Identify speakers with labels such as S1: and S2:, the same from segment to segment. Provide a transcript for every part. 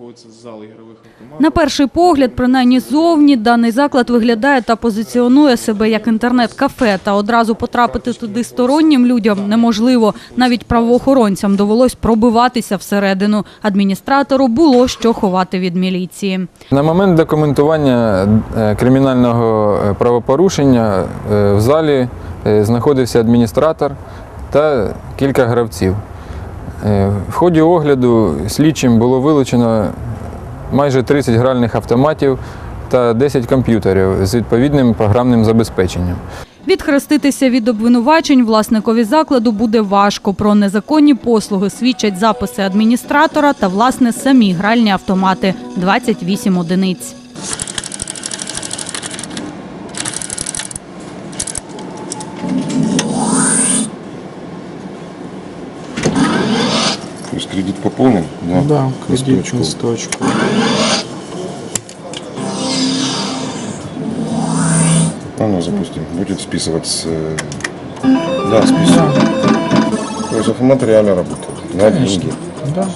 S1: знаходиться зал ігрових автоматів.
S2: На перший погляд, принаймні зовні, даний заклад виглядає та позиціонує себе як інтернет-кафе. Та одразу потрапити туди стороннім людям неможливо. Навіть правоохоронцям довелось пробиватися всередину. Адміністратору було що ховати від міліції.
S3: На момент документування е, кримінального е, правопорушення е, в залі знаходився адміністратор та кілька гравців. Е, В ході огляду слідчим було вилучено майже 30 гральних автоматів та 10 комп'ютерів з відповідним програмним забезпеченням.
S2: Відхреститися від обвинувачень власникові закладу буде важко. Про незаконні послуги свідчать записи адміністратора та, власне, самі гральні автомати – 28 одиниць.
S4: Есть кредит пополнен? Да,
S1: Да, кредит
S4: Листочку.
S1: листочку.
S4: А ну, запустим. Будет списывать с... э, Да, списывает. То есть автомат реально работает. На деньги.
S1: Да.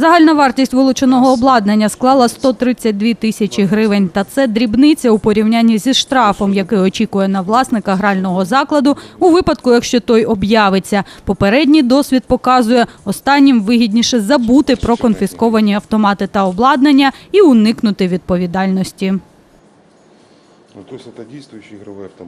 S2: Загальна вартість вилученого обладнання склала 132 тисячі гривень. Та це дрібниця у порівнянні зі штрафом, який очікує на власника грального закладу у випадку, якщо той об'явиться. Попередній досвід показує, останнім вигідніше забути про конфісковані автомати та обладнання і уникнути відповідальності.
S4: Ну, то есть это действующий игровой автомат.